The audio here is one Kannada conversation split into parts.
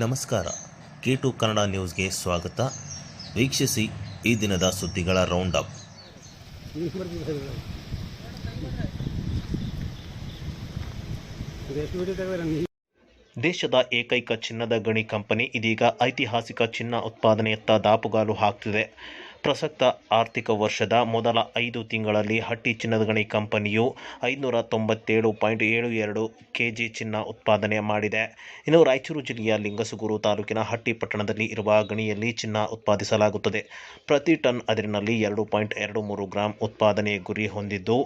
ನಮಸ್ಕಾರ. ಕೆ ಟು ಕನ್ನಡ ನ್ಯೂಸ್ಗೆ ಸ್ವಾಗತ. ವೀಕ್ಷಿಸಿ ಈ ದಿನದ ಸುದ್ದಿಗಳ ರೌಂಡ್ ಅಪ್ ದೇಶದ ಏಕೈಕ ಚಿನ್ನದ ಗಣಿ ಕಂಪನಿ ಇದೀಗ ಐತಿಹಾಸಿಕ ಚಿನ್ನ ಉತ್ಪಾದನೆಯತ್ತ ದಾಪುಗಾಲು ಹಾಕ್ತಿದೆ. ಪ್ರಸಕ್ತ ಆರ್ಥಿಕ ವರ್ಷದ ಮೊದಲ ಐದು ತಿಂಗಳಲ್ಲಿ ಹಟ್ಟಿ ಚಿನ್ನದ ಗಣಿ ಕಂಪನಿಯು ಐದುನೂರ ತೊಂಬತ್ತೇಳು ಪಾಯಿಂಟ್ ಏಳು ಎರಡು ಕೆ ಜಿ ಚಿನ್ನ ಉತ್ಪಾದನೆ ಮಾಡಿದೆ. ಇನ್ನು ರಾಯಚೂರು ಜಿಲ್ಲೆಯ ಲಿಂಗಸುಗೂರು ತಾಲೂಕಿನ ಹಟ್ಟಿ ಪಟ್ಟಣದಲ್ಲಿ ಇರುವ ಗಣಿಯಲ್ಲಿ ಚಿನ್ನ ಉತ್ಪಾದಿಸಲಾಗುತ್ತದೆ. ಪ್ರತಿ ಟನ್ ಅದರಿನಲ್ಲಿ ಎರಡು ಪಾಯಿಂಟ್ ಎರಡು ಮೂರು ಗ್ರಾಂ ಉತ್ಪಾದನೆ ಗುರಿ ಹೊಂದಿದ್ದು,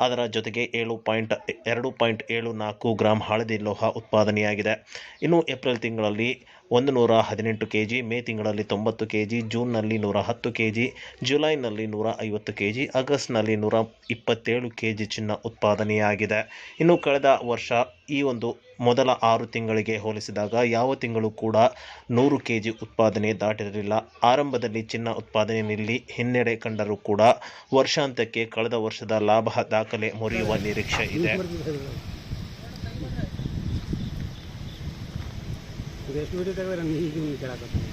ಅದರ ಜೊತೆಗೆ ಏಳು ಪಾಯಿಂಟ್ ಎರಡು ಪಾಯಿಂಟ್ ಏಳು ನಾಲ್ಕು ಗ್ರಾಂ ಹಳದಿ ಲೋಹ ಉತ್ಪಾದನೆಯಾಗಿದೆ. ಇನ್ನು ಏಪ್ರಿಲ್ ತಿಂಗಳಲ್ಲಿ ಒಂದು ನೂರ ಹದಿನೆಂಟು ಕೆ ಜಿ ಮೇ ತಿಂಗಳಲ್ಲಿ ತೊಂಬತ್ತು ಕೆ ಜಿ ಜೂನ್ನಲ್ಲಿ ನೂರ ಹತ್ತು ಕೆ ಜಿ ಜುಲೈನಲ್ಲಿ ನೂರ ಐವತ್ತು ಕೆ ಜಿ ಆಗಸ್ಟ್ನಲ್ಲಿ ನೂರ ಇಪ್ಪತ್ತೇಳು ಕೆ ಜಿ ಚಿನ್ನ ಉತ್ಪಾದನೆಯಾಗಿದೆ. ಇನ್ನು ಕಳೆದ ವರ್ಷ ಈ ಒಂದು ಮೊದಲ ಆರು ತಿಂಗಳಿಗೆ ಹೋಲಿಸಿದಾಗ ಯಾವ ತಿಂಗಳು ಕೂಡ ನೂರು ಕೆ ಜಿ ಉತ್ಪಾದನೆ ದಾಟಿರಲಿಲ್ಲ. ಆರಂಭದಲ್ಲಿ ಚಿನ್ನ ಉತ್ಪಾದನೆಯಲ್ಲಿ ಹಿನ್ನಡೆ ಕಂಡರೂ ಕೂಡ ವರ್ಷಾಂತ್ಯಕ್ಕೆ ಕಳೆದ ವರ್ಷದ ಲಾಭ ದಾಖಲೆ ಮುರಿಯುವ ನಿರೀಕ್ಷೆ ಇದೆ. ಇಂಗ್ಲೀಷ್ ಬರ್ತಿದೆ ಸರ್ ಇದು. ಇದು ಎಷ್ಟು ವಿಡಿಯೋ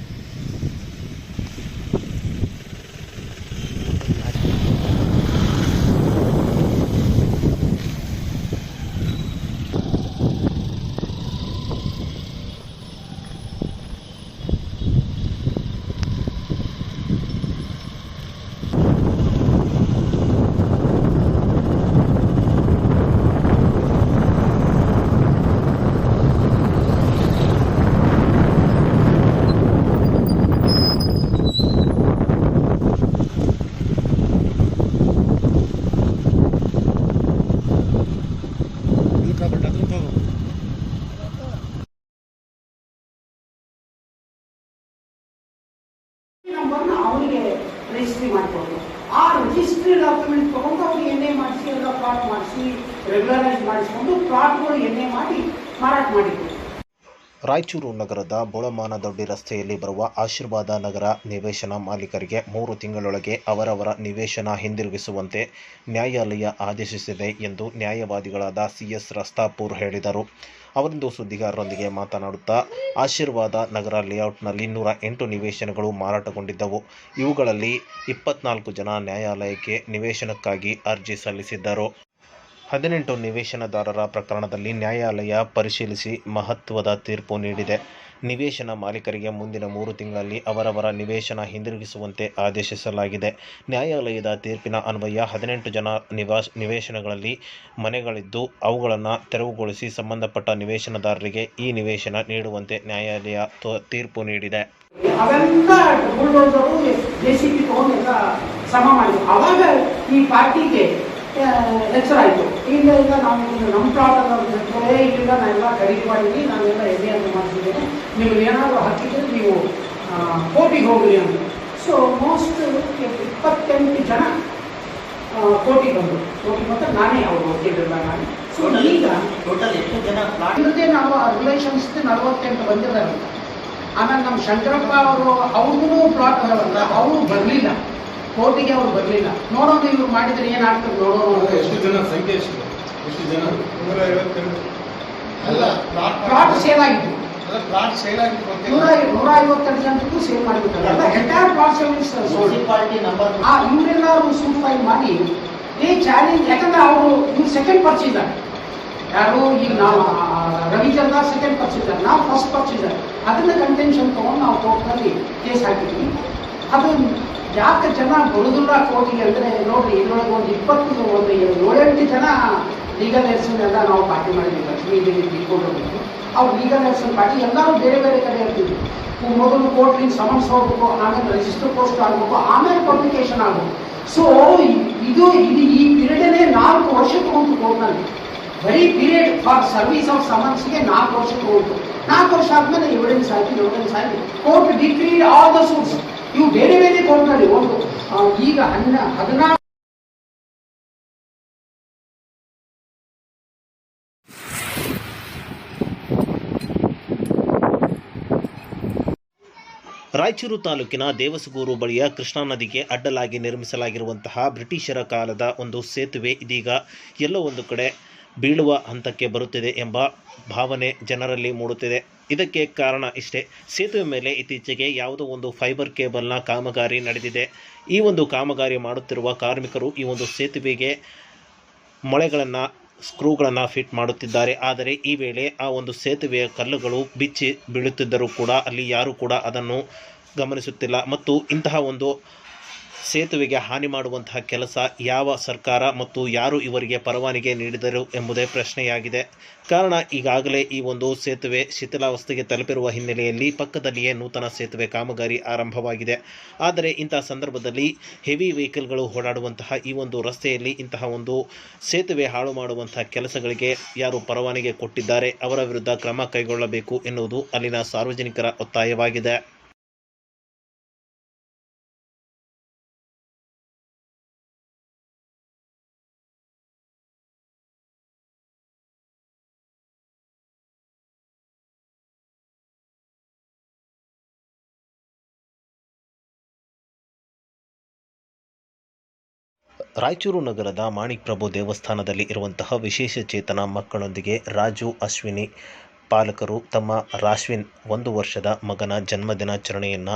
ತೆಗೆದ್ರೆ ಅವನಿಗೆ ರಿಜಿಸ್ಟ್ರಿ ಮಾಡಿಕೊಡ್ಬೇಕು ಆ ರಿಜಿಸ್ಟ್ರಿ ಡಾಕ್ಯುಮೆಂಟ್ ತೊಗೊಂಡು ಅವ್ರಿಗೆ ಎನ್ ಎ ಮಾಡಿಸಿ ಎಲ್ಲ ಪ್ಲಾಟ್ ಮಾಡಿಸಿ ರೆಗ್ಯುಲರೈಸ್ ಮಾಡಿಸ್ಕೊಂಡು ಪ್ಲಾಟ್ಗಳು ಎನ್ ಎ ಮಾಡಿ ಮಾರಾಟ ಮಾಡಿದ್ರು. ರಾಯಚೂರು ನಗರದ ಬೋಳಮಾನದೊಡ್ಡಿ ರಸ್ತೆಯಲ್ಲಿ ಬರುವ ಆಶೀರ್ವಾದ ನಗರ ನಿವೇಶನ ಮಾಲೀಕರಿಗೆ ಮೂರು ತಿಂಗಳೊಳಗೆ ಅವರವರ ನಿವೇಶನ ಹಿಂದಿರುಗಿಸುವಂತೆ ನ್ಯಾಯಾಲಯ ಆದೇಶಿಸಿದೆ ಎಂದು ನ್ಯಾಯವಾದಿಗಳಾದ ಸಿಎಸ್ ರಸ್ತಾಪೂರ್ ಹೇಳಿದರು. ಅವರಿಂದು ಸುದ್ದಿಗಾರರೊಂದಿಗೆ ಮಾತನಾಡುತ್ತಾ, ಆಶೀರ್ವಾದ ನಗರ ಲೇಔಟ್ನಲ್ಲಿ ನೂರ ಎಂಟು ನಿವೇಶನಗಳು ಮಾರಾಟಗೊಂಡಿದ್ದವು. ಇವುಗಳಲ್ಲಿ ಇಪ್ಪತ್ನಾಲ್ಕು ಜನ ನ್ಯಾಯಾಲಯಕ್ಕೆ ನಿವೇಶನಕ್ಕಾಗಿ ಅರ್ಜಿ ಸಲ್ಲಿಸಿದ್ದರು. ಹದಿನೆಂಟು ನಿವೇಶನದಾರರ ಪ್ರಕರಣದಲ್ಲಿ ನ್ಯಾಯಾಲಯ ಪರಿಶೀಲಿಸಿ ಮಹತ್ವದ ತೀರ್ಪು ನೀಡಿದೆ. ನಿವೇಶನ ಮಾಲೀಕರಿಗೆ ಮುಂದಿನ ಮೂರು ತಿಂಗಳಲ್ಲಿ ಅವರವರ ನಿವೇಶನ ಹಿಂದಿರುಗಿಸುವಂತೆ ಆದೇಶಿಸಲಾಗಿದೆ. ನ್ಯಾಯಾಲಯದ ತೀರ್ಪಿನ ಅನ್ವಯ ಹದಿನೆಂಟು ಜನ ನಿವಾಸ, ನಿವೇಶನಗಳಲ್ಲಿ ಮನೆಗಳಿದ್ದು ಅವುಗಳನ್ನು ತೆರವುಗೊಳಿಸಿ ಸಂಬಂಧಪಟ್ಟ ನಿವೇಶನದಾರರಿಗೆ ಈ ನಿವೇಶನ ನೀಡುವಂತೆ ನ್ಯಾಯಾಲಯ ತೀರ್ಪು ನೀಡಿದೆ. ಲೆಕ್ಚರ್ ಆಯಿತು. ಇಲ್ಲ ಇಲ್ಲ ನಾವು ನಮ್ಮ ಪ್ಲಾಟ್ ಅದೇ ಇಲ್ಲ ನಾನೆಲ್ಲ ಖರೀದಿ ಮಾಡಿದ್ವಿ ನಾನೆಲ್ಲ ಎಣ್ಣೆ ಅಂತ ನೀವು ಏನಾದರೂ ಹಕ್ಕಿದ್ರೆ ನೀವು ಕೋಟಿಗೆ ಹೋಗಲಿ ಅಂತ. ಸೊ ಮೋಸ್ಟ್ ಇಪ್ಪತ್ತೆಂಟು ಜನ ಕೋಟಿಗೆ ಬಂದರು. ಕೋಟಿ ಬಂದ್ರೆ ನಾನೇ ಅವರು ವಕೀಲರೆಲ್ಲ ನಾನು. ಸೊ ಈಗ ಟೋಟಲ್ ಎಷ್ಟು ಜನ ಇಲ್ಲದೆ ನಾವು ರಿಲೇಷನ್ಸ್ ನಲವತ್ತೆಂಟು ಬಂದಿದ್ದಾರೆ ಆಮೇಲೆ ನಮ್ಮ ಶಂಕರಪ್ಪ ಅವರು ಅವ್ರಿಗೂ ಪ್ಲಾಟ್ ಅದಾವಲ್ಲ ಅವರು ಬರಲಿಲ್ಲ. ಕೋರ್ಟಿಗೆ ಅವ್ರು ಬರಲಿಲ್ಲ. ನೋಡೋಣ ಇವ್ರು ಮಾಡಿದ್ರೆ ಏನಾಗ್ತದೆ ನೋಡೋಣ. ಅಂತ. ಎಷ್ಟು ಜನ ಸಂಖ್ಯೆ ಎಷ್ಟು? ಎಷ್ಟು ಜನ? ನೂರ ಐವತ್ತೆರಡು ಅಲ್ಲ ಪ್ಲಾಟ್ ಸೇಲ್ ಆಗಿತ್ತು. ಪ್ಲಾಟ್ ಸೇಲ್ ನೂರ ನೂರ ಐವತ್ತೆರಡು ಜನಕ್ಕೂ sale ಮಾಡಿಬಿಟ್ಟಾರೆ entire plot sales municipality number ಆ ಇವರೆಲ್ಲರೂ ಸೂಪರ್ ಮಾಡಿ ಏ ಚಾಲೆಂಜ್ ಯಾಕಂದ್ರೆ ಅವರು ಇವ್ರು ಸೆಕೆಂಡ್ ಪರ್ಚೇಸರ್ ಯಾರು ಈಗ ನಾವು ರವಿಚಂದ್ರ ಸೆಕೆಂಡ್ ಪರ್ಚೇಸರ್ ನಾವು ಫಸ್ಟ್ ಪರ್ಚೇಸರ್ ಅದನ್ನ ಕಂಟೆನ್ಷನ್ ತಗೊಂಡು ನಾವು ಕೋರ್ಟ್ನಲ್ಲಿ ಕೇಸ್ ಹಾಕಿದ್ವಿ ಅದು ಯಾಕೆ ಜನ ಬರುದಿಲ್ಲ ಕೋರ್ಟಿಗೆ ಅಂದರೆ ನೋಡ್ರಿ ಇದ್ರೊಳಗೆ ಒಂದು ಇಪ್ಪತ್ತು ಒಂದು ಏಳೆಂಟು ಜನ ಲೀಗಲ್ ಎಲ್ಲ ನಾವು ಪಾರ್ಟಿ ಮಾಡಿದ್ವಿ ಲಕ್ಷ್ಮೀ ದೇವಿ ತಿಳ್ಕೊಂಡಿರ್ಬೇಕು ಅವ್ರು ಲೀಗಲ್ ಎಕ್ಸನ್ ಪಾರ್ಟಿ. ಎಲ್ಲರೂ ಬೇರೆ ಬೇರೆ ಕಡೆ ಇರ್ತಿದ್ವಿ ಮೊದಲು ಕೋರ್ಟ್ಲಿಂದ ಸಮನ್ಸ್ ಹೋಗ್ಬೇಕು, ಆಮೇಲೆ ರಿಜಿಸ್ಟರ್ ಪೋಸ್ಟ್ ಆಗಬೇಕು ಆಮೇಲೆ ಪಬ್ಲಿಕೇಶನ್ ಆಗಬೇಕು. ಸೊ ಇದು ಇದು ಈ ಪೀರಿಯಡನ್ನೇ ನಾಲ್ಕು ವರ್ಷಕ್ಕೆ ಹೋಗ್ತು ಕೋರ್ಟ್ನಲ್ಲಿ ಬರೀ ಪೀರಿಯಡ್ ಫಾರ್ ಸರ್ವಿಸ್ ಆಫ್ ಸಮನ್ಸ್ಗೆ ನಾಲ್ಕು ವರ್ಷಕ್ಕೆ ಹೋಗ್ತು ನಾಲ್ಕು ವರ್ಷ ಆದ್ಮೇಲೆ ಎವಿಡೆನ್ಸ್ ಆಗಿ ಎವಿಡೆನ್ಸ್ ಆಗಿ court decreed all the suits ಇವು ಬೇರೆ ಬೇರೆ ಕೋರ್ಟ್ನಲ್ಲಿ ಒಂದು ಈಗ ಹನ್ನ ಹದಿನಾರು ರಾಯಚೂರು ತಾಲೂಕಿನ ದೇವಸಗೂರು ಬಳಿಯ ಕೃಷ್ಣಾ ನದಿಗೆ ಅಡ್ಡಲಾಗಿ ನಿರ್ಮಿಸಲಾಗಿರುವಂತಹ ಬ್ರಿಟಿಷರ ಕಾಲದ ಒಂದು ಸೇತುವೆ ಇದೀಗ ಎಲ್ಲೋ ಒಂದು ಕಡೆ ಬೀಳುವ ಹಂತಕ್ಕೆ ಬರುತ್ತಿದೆ ಎಂಬ ಭಾವನೆ ಜನರಲ್ಲಿ ಮೂಡುತ್ತಿದೆ. ಇದಕ್ಕೆ ಕಾರಣ ಇಷ್ಟೇ. ಸೇತುವೆ ಮೇಲೆ ಇತ್ತೀಚೆಗೆ ಯಾವುದೋ ಒಂದು ಫೈಬರ್ ಕೇಬಲ್ನ ಕಾಮಗಾರಿ ನಡೆದಿದೆ. ಈ ಒಂದು ಕಾಮಗಾರಿ ಮಾಡುತ್ತಿರುವ ಕಾರ್ಮಿಕರು ಈ ಒಂದು ಸೇತುವೆಗೆ ಮೊಳೆಗಳನ್ನು ಸ್ಕ್ರೂಗಳನ್ನು ಫಿಟ್ ಮಾಡುತ್ತಿದ್ದಾರೆ. ಆದರೆ ಈ ವೇಳೆ ಆ ಒಂದು ಸೇತುವೆಯ ಕಲ್ಲುಗಳು ಬಿಚ್ಚಿ ಬೀಳುತ್ತಿದ್ದರೂ ಕೂಡ ಅಲ್ಲಿ ಯಾರೂ ಕೂಡ ಅದನ್ನು ಗಮನಿಸುತ್ತಿಲ್ಲ. ಮತ್ತು ಇಂತಹ ಒಂದು ಸೇತುವೆಗೆ ಹಾನಿ ಮಾಡುವಂತಹ ಕೆಲಸ ಯಾವ ಸರ್ಕಾರ ಮತ್ತು ಯಾರು ಇವರಿಗೆ ಪರವಾನಿಗೆ ನೀಡಿದರು ಎಂಬುದೇ ಪ್ರಶ್ನೆಯಾಗಿದೆ. ಕಾರಣ ಈಗಾಗಲೇ ಈ ಒಂದು ಸೇತುವೆ ಶಿಥಿಲಾವಸ್ಥೆಗೆ ತಲುಪಿರುವ ಹಿನ್ನೆಲೆಯಲ್ಲಿ ಪಕ್ಕದಲ್ಲಿಯೇ ನೂತನ ಸೇತುವೆ ಕಾಮಗಾರಿ ಆರಂಭವಾಗಿದೆ. ಆದರೆ ಇಂತಹ ಸಂದರ್ಭದಲ್ಲಿ ಹೆವಿ ವೆಹಿಕಲ್ಗಳು ಓಡಾಡುವಂತಹ ಈ ಒಂದು ರಸ್ತೆಯಲ್ಲಿ ಇಂತಹ ಒಂದು ಸೇತುವೆ ಹಾಳು ಮಾಡುವಂತಹ ಕೆಲಸಗಳಿಗೆ ಯಾರು ಪರವಾನಿಗೆ ಕೊಟ್ಟಿದ್ದಾರೆ, ಅವರ ವಿರುದ್ಧ ಕ್ರಮ ಕೈಗೊಳ್ಳಬೇಕು ಎನ್ನುವುದು ಅಲ್ಲಿನ ಸಾರ್ವಜನಿಕರ ಒತ್ತಾಯವಾಗಿದೆ. ರಾಯಚೂರು ನಗರದ ಮಾಣಿಕ್ ಪ್ರಭು ದೇವಸ್ಥಾನದಲ್ಲಿ ಇರುವಂತಹ ವಿಶೇಷ ಚೇತನ ಮಕ್ಕಳೊಂದಿಗೆ ರಾಜು ಅಶ್ವಿನಿ ಪಾಲಕರು ತಮ್ಮ ರಾಶ್ವಿನ್ ಒಂದು ವರ್ಷದ ಮಗನ ಜನ್ಮದಿನಾಚರಣೆಯನ್ನು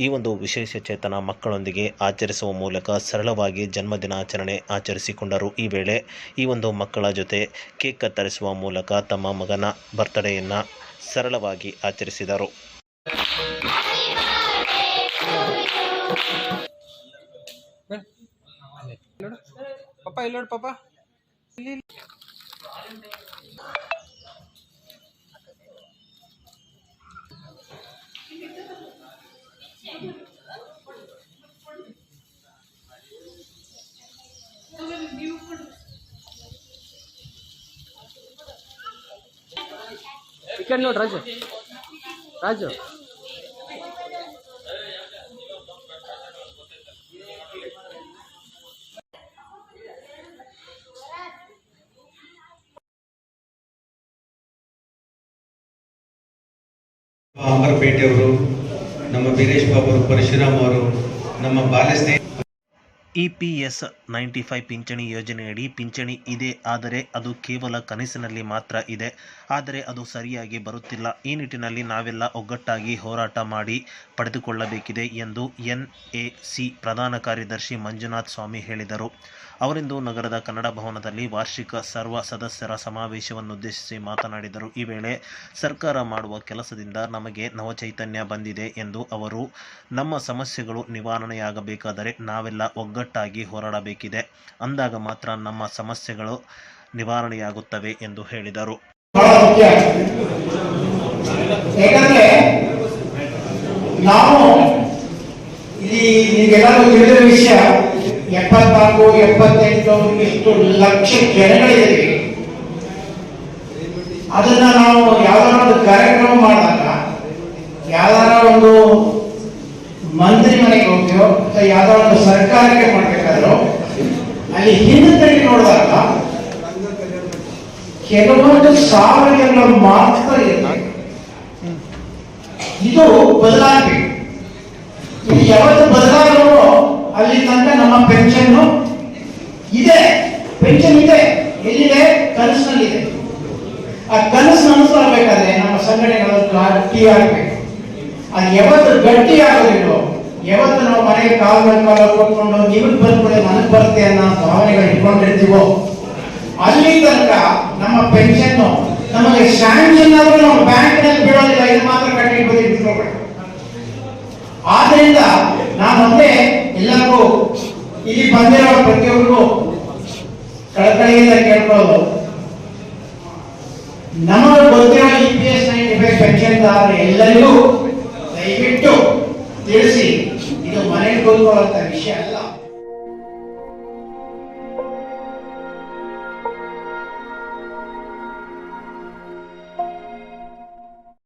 ಈ ಒಂದು ವಿಶೇಷ ಚೇತನ ಮಕ್ಕಳೊಂದಿಗೆ ಆಚರಿಸುವ ಮೂಲಕ ಸರಳವಾಗಿ ಜನ್ಮದಿನಾಚರಣೆ ಆಚರಿಸಿಕೊಂಡರು. ಈ ವೇಳೆ ಈ ಒಂದು ಮಕ್ಕಳ ಜೊತೆ ಕೇಕ್ ಕತ್ತರಿಸುವ ಮೂಲಕ ತಮ್ಮ ಮಗನ ಬರ್ತ್ಡೇಯನ್ನು ಸರಳವಾಗಿ ಆಚರಿಸಿದರು. ಪಪ್ಪ ಇಲ್ಲಿ ನೋಡಿ ಪಪ್ಪ ಈ ಕಡೆ ರಾಜು ನಮ್ಮ ವೀರೇಶ್ ಬಾಬು ಅವರು ಪರಶುರಾಮ್ ಅವರು, ನಮ್ಮ ಬಾಲ್ಯ ಸ್ನೇಹಿತ E P S ninety five ಪಿಂಚಣಿ ಯೋಜನೆಯಡಿ ಪಿಂಚಣಿ ಇದೆ, ಆದರೆ ಅದು ಕೇವಲ ಕನಸಿನಲ್ಲಿ ಮಾತ್ರ ಇದೆ. ಆದರೆ ಅದು ಸರಿಯಾಗಿ ಬರುತ್ತಿಲ್ಲ. ಈ ನಿಟ್ಟಿನಲ್ಲಿ ನಾವೆಲ್ಲ ಒಗ್ಗಟ್ಟಾಗಿ ಹೋರಾಟ ಮಾಡಿ ಪಡೆದುಕೊಳ್ಳಬೇಕಿದೆ ಎಂದು ಎನ್ ಎ ಸಿ ಪ್ರಧಾನ ಕಾರ್ಯದರ್ಶಿ ಮಂಜುನಾಥ್ ಸ್ವಾಮಿ ಹೇಳಿದರು. ಅವರಿಂದು ನಗರದ ಕನ್ನಡ ಭವನದಲ್ಲಿ ವಾರ್ಷಿಕ ಸರ್ವ ಸದಸ್ಯರ ಸಮಾವೇಶವನ್ನುದ್ದೇಶಿಸಿ ಮಾತನಾಡಿದರು. ಈ ವೇಳೆ ಸರ್ಕಾರ ಮಾಡುವ ಕೆಲಸದಿಂದ ನಮಗೆ ನವಚೈತನ್ಯ ಬಂದಿದೆ ಎಂದು ಅವರು, ನಮ್ಮ ಸಮಸ್ಯೆಗಳು ನಿವಾರಣೆಯಾಗಬೇಕಾದರೆ ನಾವೆಲ್ಲ ಒಗ್ಗಟ್ಟಾಗಿ ಹೋರಾಡಬೇಕಿದೆ. ಅಂದಾಗ ಮಾತ್ರ ನಮ್ಮ ಸಮಸ್ಯೆಗಳು ನಿವಾರಣೆಯಾಗುತ್ತವೆ ಎಂದು ಹೇಳಿದರು. ನಾವು ಈ ನಿಮಗೆಲ್ಲರೂ ತಿಳಿದ ವಿಷಯ ಎಪ್ಪತ್ನಾಲ್ಕು, ಎಪ್ಪತ್ತೆಂಟು ಇಷ್ಟು ಲಕ್ಷ ಕೆರೆಗಳಿದೆ ಅದನ್ನ ನಾವು ಯಾವ್ದಾರ ಒಂದು ಕಾರ್ಯಕ್ರಮ ಮಾಡಿದಾಗ, ಯಾವ್ದಾರ ಒಂದು ಮಂತ್ರಿ ಮನೆಗೆ ಹೋಗ್ತೀವೋ, ಅಥವಾ ಯಾವ್ದಾರ ಒಂದು ಸರ್ಕಾರಕ್ಕೆ ಮಾಡ್ಬೇಕಾದ್ರೂ ಅಲ್ಲಿ ಹಿಂದೆ ನೋಡಿದಾಗ ಕೆಲವೊಂದು ಸಾವಿರಗಳು ಮಾತ್ರ ಇದೆ ಇದು ಬದಲಾಗಬೇಕು. ಇದು ಯಾವತ್ತು ಬದಲಾಗೋ ಅಲ್ಲಿ ತನಕ ನಮ್ಮ ಪೆನ್ಷನ್ ಇದೆ. ಪೆನ್ಷನ್ ಇದೆ. ಎಲ್ಲಿದೆ? ಕನಸಿನಲ್ಲಿದೆ. ಆ ಕನಸು ಅನುಸರಬೇಕಾದ್ರೆ ನಮ್ಮ ಸಂಘಟನೆಗಳು ಗಟ್ಟಿ ಆಗ್ಬೇಕು ಅದು ಯಾವತ್ತು ಗಟ್ಟಿ ಆಗೋದಿಲ್ಲೋ ಯಾವತ್ತು ನಾವು ಮನೆಗೆ ಕಾಲು ಕಾಲ ಕೊಟ್ಕೊಂಡು ನಿಮಗೆ ಬಂದ್ಬಿಡೆ ನನಗೆ ಬರುತ್ತೆ ಅನ್ನೋ ಭಾವನೆಗಳು ಇಟ್ಕೊಂಡಿರ್ತೀವೋ, ಅಲ್ಲಿ ತನಕ ನಮ್ಮ ಪೆನ್ಷನ್ ನಮಗೆ ಸ್ಯಾಂಕ್ಷನ್ ಆದ್ರೂ ನಾವು ಬ್ಯಾಂಕ್ನಲ್ಲಿ ಬೀಳೋದಿಲ್ಲ, ಇದು ಮಾತ್ರ ಕಟ್ಟಿ ಆದ್ರಿಂದ ನಾನು ಒಂದೇ ಎಲ್ಲರಿಗೂ ಇಲ್ಲಿ ಬಂದಿರೋ ಪ್ರತಿಯೊಬ್ಬರಿಗೂ ಕಳಕಳಿಯಿಂದ ಕೇಳ್ಕೊಳ್ಳೋದು. ನಮಗೆ ಗೊತ್ತಿರೋ E P S nine five pension ಎಲ್ಲರಿಗೂ ದಯವಿಟ್ಟು ತಿಳಿಸಿ. ಇದು ಮನೆಗೆ ಕೂತ್ಕೊಳ್ಳುವಂತ ವಿಷಯ ಅಲ್ಲ.